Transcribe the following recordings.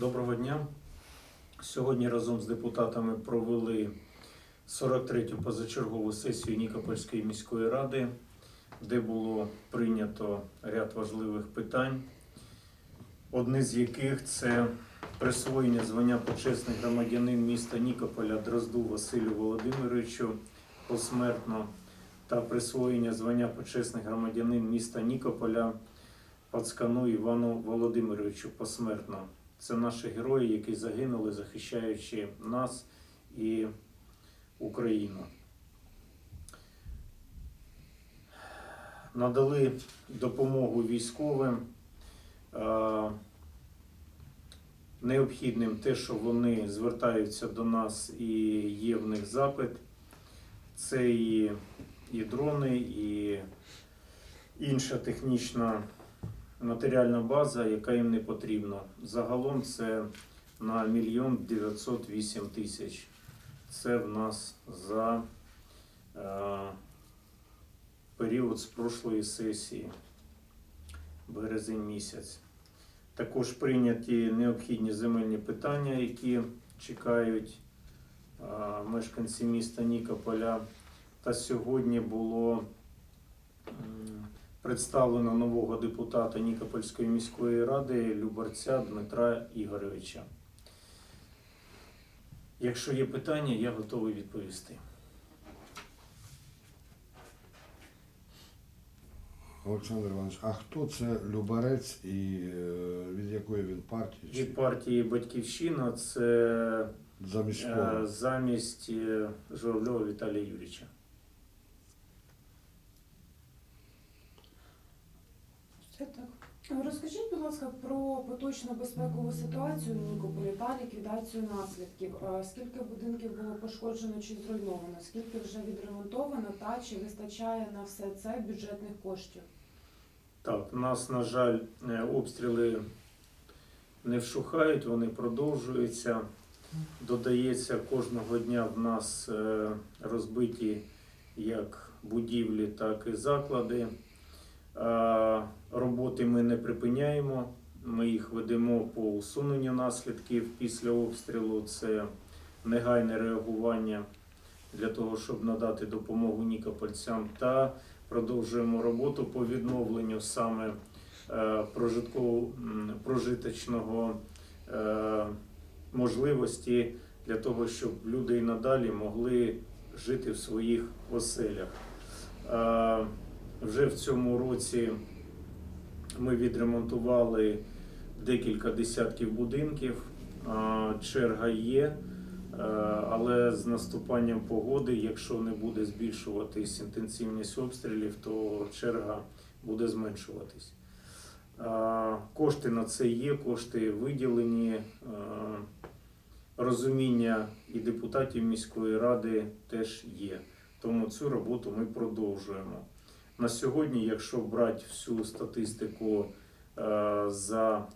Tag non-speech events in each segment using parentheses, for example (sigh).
Доброго дня. Сьогодні разом з депутатами провели 43-ю позачергову сесію Нікопольської міської ради, де було прийнято ряд важливих питань, одне з яких це присвоєння звання почесний громадянин міста Нікополя Дрозду Василю Володимировичу посмертно та присвоєння звання почесний громадянин міста Нікополя Пацкану Івану Володимировичу посмертно. Це наші герої, які загинули, захищаючи нас і Україну. Надали допомогу військовим. Необхідним те, що вони звертаються до нас і є в них запит. Це і, і дрони, і інша технічна матеріальна база, яка їм не потрібна. Загалом це на мільйон 908 тисяч. Це в нас за е, період з прошлої сесії, березень місяць. Також прийняті необхідні земельні питання, які чекають е, мешканці міста Нікополя. Та сьогодні було представлено нового депутата Нікопольської міської ради Любарця Дмитра Ігоровича. Якщо є питання, я готовий відповісти. Олександр Іванович, а хто це Любарець і е, від якої він партії? Від партії Батьківщина це замість е, замість е, Журавльова Віталія Юрійовича. Це так. Розкажіть, будь ласка, про поточну безпекову ситуацію Нікополі та ліквідацію наслідків. Е, Скільки будинків було пошкоджено чи зруйновано? Скільки вже відремонтовано та чи вистачає на все це бюджетних коштів? Так, у нас, на жаль, е, обстріли не вщухають, вони продовжуються. Додається кожного дня в нас е, розбиті як будівлі, так і заклади. Е, Роботи ми не припиняємо. Ми їх ведемо по усуненню наслідків після обстрілу. Це негайне реагування для того, щоб надати допомогу нікопольцям та продовжуємо роботу по відновленню саме е, прожиточного е, можливості для того, щоб люди і надалі могли жити в своїх оселях. Вже в цьому році ми відремонтували декілька десятків будинків. Черга є. Е, Але з наступанням погоди, якщо не буде збільшуватись інтенсивність обстрілів, то черга буде зменшуватись. Кошти на це є, кошти виділені. Е, Розуміння і депутатів міської ради теж є. Тому цю роботу ми продовжуємо. На сьогодні, якщо брати всю статистику е, за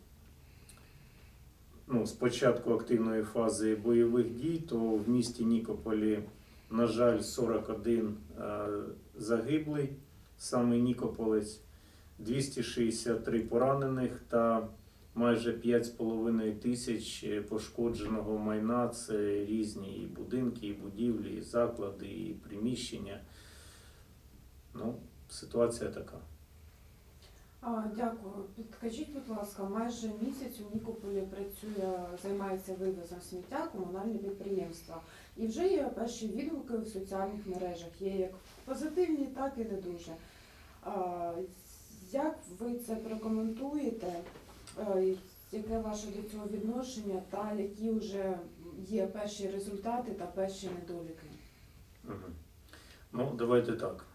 ну, з активної фази бойових дій, то в місті Нікополі, на жаль, 41 е, загиблий, саме Нікополець, 263 поранених та майже 5,5 тисяч пошкодженого майна. Це різні і будинки, і будівлі, і заклади, і приміщення. Ну, ситуація така. А, Дякую. Підкажіть, будь ласка, майже місяць у Нікополі працює, займається вивозом сміття комунальне підприємство. І вже є перші відгуки в соціальних мережах. Є як позитивні, так і не дуже. А, Як ви це прокоментуєте? Яке ваше до цього відношення, та які вже є перші результати та перші недоліки? Мгм. Ну, давайте так.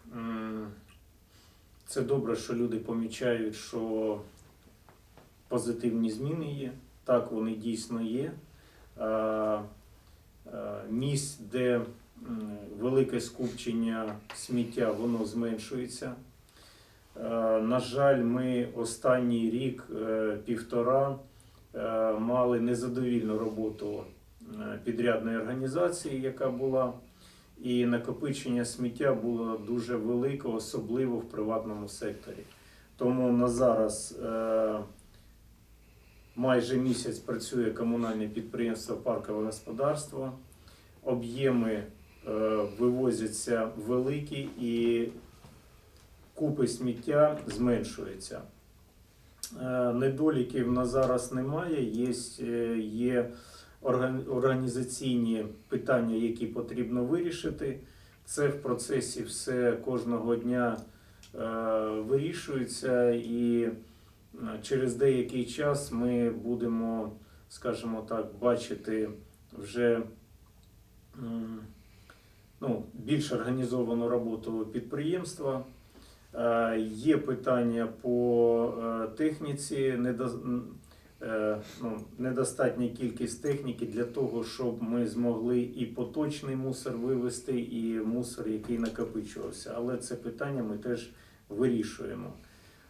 Це добре, що люди помічають, що позитивні зміни є. Так, вони дійсно є. Місць, де велике скупчення сміття, воно зменшується. На жаль, ми останній рік, е, півтора, е, мали незадовільну роботу е, підрядної організації, яка була і накопичення сміття було дуже велике, особливо в приватному секторі. Тому на зараз е, майже місяць працює комунальне підприємство Паркове господарство. Об'єми е, вивозяться великі і купи сміття зменшуються. Е, Недоліків на зараз немає. Є, е, є організаційні питання, які потрібно вирішити. Це в процесі все кожного дня е, вирішується, і е, через деякий час ми будемо, скажімо так, бачити вже ну, більш організовану роботу підприємства. Е, Є питання по техніці, ну, недостатня кількість техніки для того, щоб ми змогли і поточний мусор вивезти, і мусор, який накопичувався. Але це питання ми теж вирішуємо.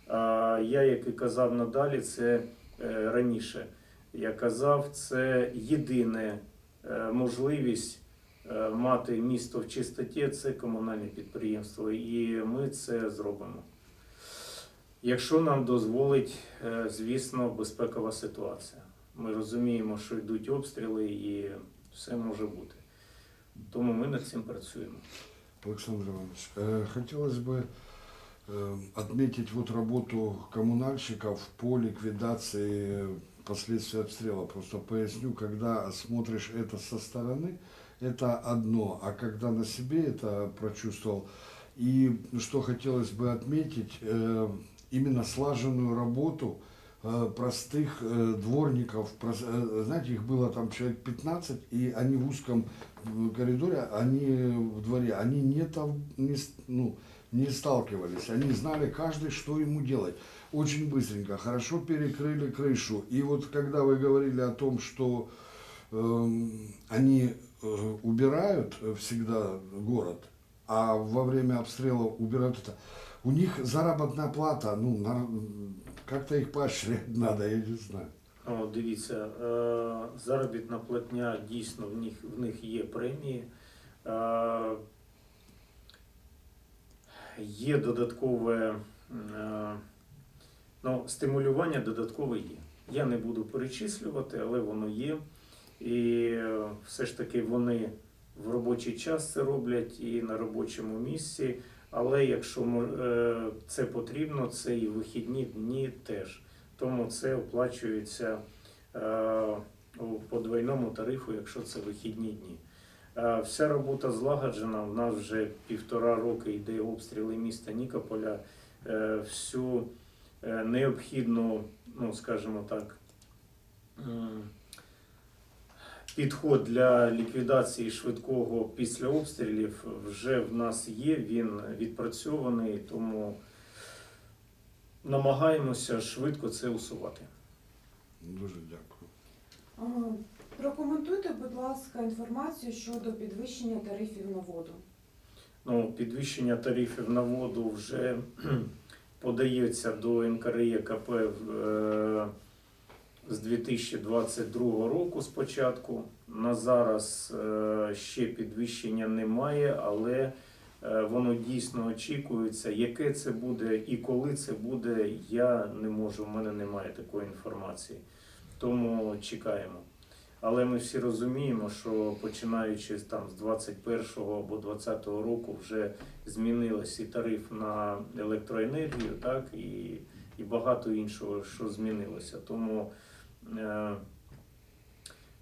А Я, як і казав надалі, це е, раніше. Я казав, це можливість е, мати місто в чистоті це комунальне підприємство, і ми це зробимо. Якщо нам дозволить, е, звісно, безпекова ситуація. Ми розуміємо, що йдуть обстріли і все може бути. Тому ми над цим працюємо. Александр Иванович, э, хотелось бы э, отметить вот работу коммунальщиков по ликвидации последствий обстрела. Просто поясню, когда смотришь это со стороны, это одно, а когда на себе это прочувствовал. И что хотелось бы отметить, э, именно слаженную работу э, простых э, дворников, э, знаете, их было там человек 15, и они в узком коридоре, они в дворе, они не, там, не, ну, не сталкивались, они знали каждый, что ему делать. Очень быстренько, хорошо перекрыли крышу. И вот когда вы говорили о том, что эм, они э, убирают э, всегда город, а во время обстрела убирают это, у них заработная плата, ну, на- как-то их поощрять надо, я не знаю. Дивіться, е, заробітна платня дійсно в них, в них є премії. Е, є додаткове е, ну, стимулювання додаткове є. Я не буду перечислювати, але воно є. І все ж таки вони в робочий час це роблять і на робочому місці. Але якщо е, це потрібно, це і вихідні дні теж. Тому це оплачується е, у подвійному тарифу, якщо це вихідні дні. Е, Вся робота злагоджена. У нас вже півтора роки йде обстріли міста Нікополя. Всю необхідну, ну скажімо так, підход для ліквідації швидкого після обстрілів вже в нас є. Він відпрацьований, тому намагаємося швидко це усувати. Дуже дякую. Прокоментуйте, будь ласка, інформацію щодо підвищення тарифів на воду. Ну, підвищення тарифів на воду вже (clears throat) подається до НКРЕКП е, з 2022 року спочатку. На зараз е, ще підвищення немає, але е, воно дійсно очікується. Яке це буде і коли це буде, я не можу, в мене немає такої інформації. Тому чекаємо. Але ми всі розуміємо, що починаючи там з 21-го або 20-го року вже змінилось і тариф на електроенергію, так і, і багато іншого, що змінилося. Тому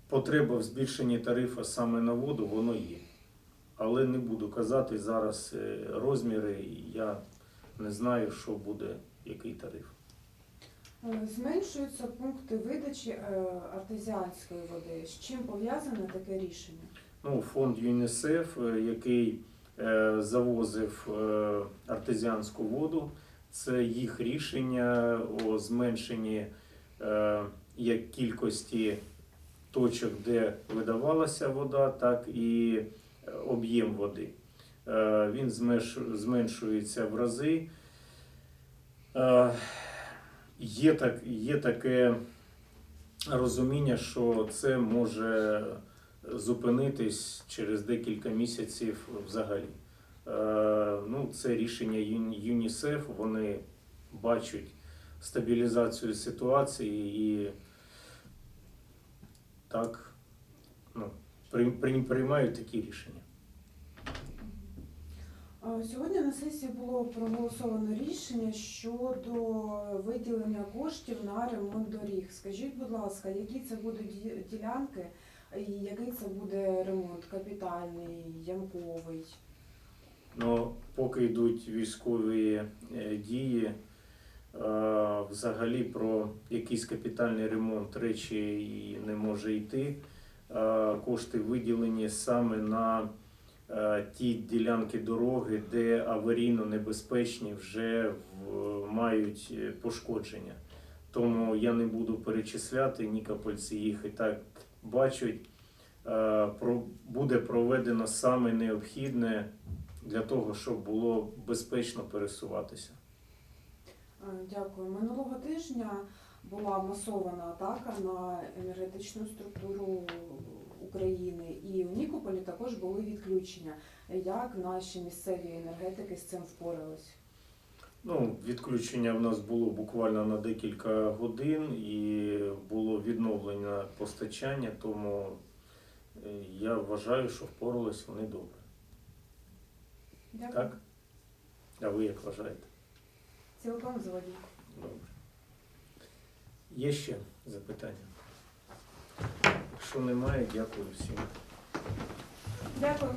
потреба в збільшенні тарифу саме на воду, воно є. Але не буду казати зараз е, розміри, я не знаю, що буде, який тариф. Е, Зменшуються пункти видачі е, артезіанської води. З чим пов'язане таке рішення? Ну, фонд ЮНІСЕФ, е, який е, завозив е, артезіанську воду, це їх рішення о зменшенні е, як кількості точок, де видавалася вода, так і е, об'єм води. Е, Він зменшується в рази. Е, Є, так, є таке розуміння, що це може зупинитись через декілька місяців взагалі. Ну, це рішення ЮНІСЕФ. Вони бачать стабілізацію ситуації і так ну, при- при- приймають такі рішення. Сьогодні на сесії було проголосовано рішення щодо виділення коштів на ремонт доріг. Скажіть, будь ласка, які це будуть ділянки і який це буде ремонт? Капітальний, ямковий? Ну, поки йдуть військові е, дії, взагалі про якийсь капітальний ремонт речі і не може йти. Е, Кошти виділені саме на е, ті ділянки дороги, де аварійно небезпечні вже мають е, пошкодження. Тому я не буду перечисляти, нікопольці їх і так бачать. Е, Буде проведено саме необхідне для того, щоб було безпечно пересуватися. А, Дякую. Минулого тижня була масована атака на енергетичну структуру України, і у Нікополі також були відключення. Як наші місцеві енергетики з цим впорались? Ну, відключення в нас було буквально на декілька годин і було відновлення постачання, тому е, я вважаю, що впорались вони добре. Дякую. Так? А ви як вважаєте? Цілком згодні. Добре. Є ще запитання? Якщо немає, дякую всім. Дякую.